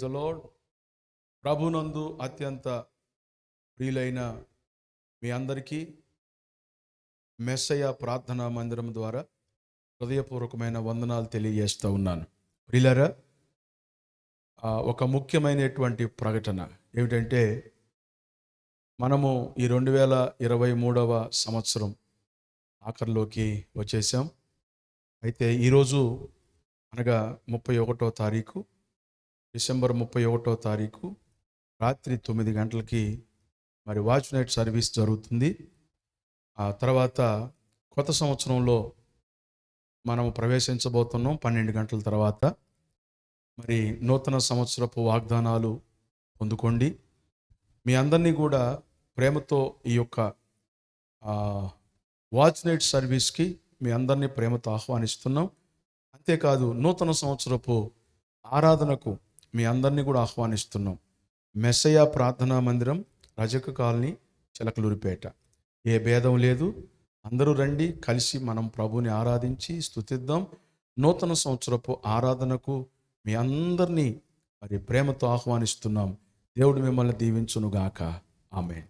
Lord ప్రభునందు అత్యంత ప్రియులైన మీ అందరికీ మెస్సయ ప్రార్థనా మందిరం ద్వారా హృదయపూర్వకమైన వందనాలు తెలియజేస్తూ ఉన్నాను. ప్రియులరా ఒక ముఖ్యమైనటువంటి ప్రకటన ఏమిటంటే మనము ఈ రెండు వేల ఇరవై మూడవ సంవత్సరం ఆఖరిలోకి వచ్చేసాం అయితే ఈరోజు అనగా ముప్పై ఒకటో తారీఖు డిసెంబర్ ముప్పై ఒకటో తారీఖు రాత్రి తొమ్మిది గంటలకి మరి వాచ్ నైట్ సర్వీస్ జరుగుతుంది. ఆ తర్వాత కొత్త సంవత్సరంలో మనము ప్రవేశించబోతున్నాం పన్నెండు గంటల తర్వాత. మరి నూతన సంవత్సరపు వాగ్దానాలు పొందుకోండి. మీ అందరినీ కూడా ప్రేమతో ఈ యొక్క వాచ్ నైట్ సర్వీస్కి మీ అందరినీ ప్రేమతో ఆహ్వానిస్తున్నాం. అంతేకాదు నూతన సంవత్సరపు ఆరాధనకు మీ అందరినీ కూడా ఆహ్వానిస్తున్నాం. మెస్సయ ప్రార్థనా మందిరం రజక కాలనీ చిలకలూరిపేట. ఏ భేదం లేదు. అందరూ రండి కలిసి మనం ప్రభుని ఆరాధించి స్థుతిద్దాం నూతన సంవత్సరపు ఆరాధనకు మీ అందరినీ మరి ప్రేమతో ఆహ్వానిస్తున్నాం. దేవుడు మిమ్మల్ని దీవించునుగాక. ఆమె